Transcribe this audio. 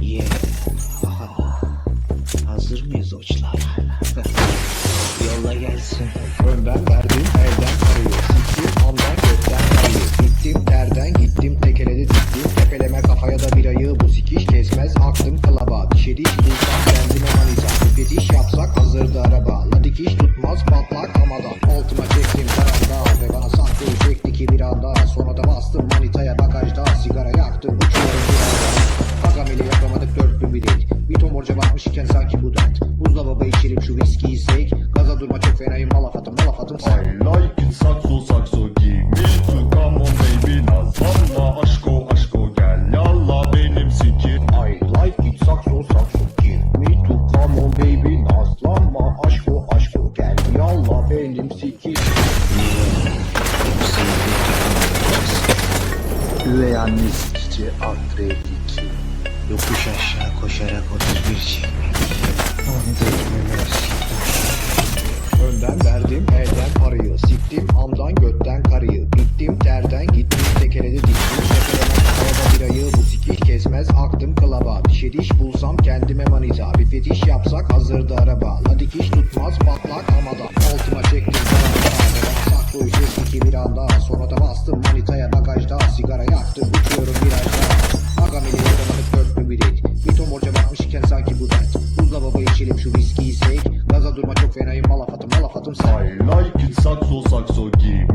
Yeah. Aha. Hazır mıyız oçlar? Yolla gelsin. Önden verdim elden parayı Siktim amdan gökten parayı Gittim terden gittim tekeledi diktim. Tepeleme kafaya da birayı Bu sikiş kesmez. Aktım klaba Dişe diş bulsam kendime manita. Fetiş yapsak hazırdı araba. La dikiş tutmaz patlak hamadan Altıma çektim karanda Ve bana sahte çekti ki bir anda. Sonra da bastım manitaya bin bir değil Bir ton borca batmış iken sanki bu dert. Buzdolabı içelim şu viskiyi sek Gaza durma çok fenayım malafatım malafatım I sen like it sakso sakso give me to come on baby nazlanma aşko aşko gel yalla benim sikir. I like it sakso sakso give me to come on baby Nazlanma aşko aşko gel yallah benim sikir. Üvey anne sikici upgrade 2. Yokuş aşağı koşarak 31 çekmek. Onu da. Önden verdim elden parayı Siktim amdan götten karıyı Bittim terden gittim tekeledi diktim. Tekeleme kafaya birayı Bu sikiş kesmez aktım klaba. Dişe diş bulsam kendime manita Bir fetiş yapsak hazırdı araba. La dikiş tutmaz patlak hamada Altıma çektim bana saklı ücretli ki bir anda. Sonra da bastım manitaya bakmışken sanki bu dert. Buzdolabı içelim şu viskiyi sek. Gaza durma çok fenayım malafatım malafatım sen. I like it sakso sakso give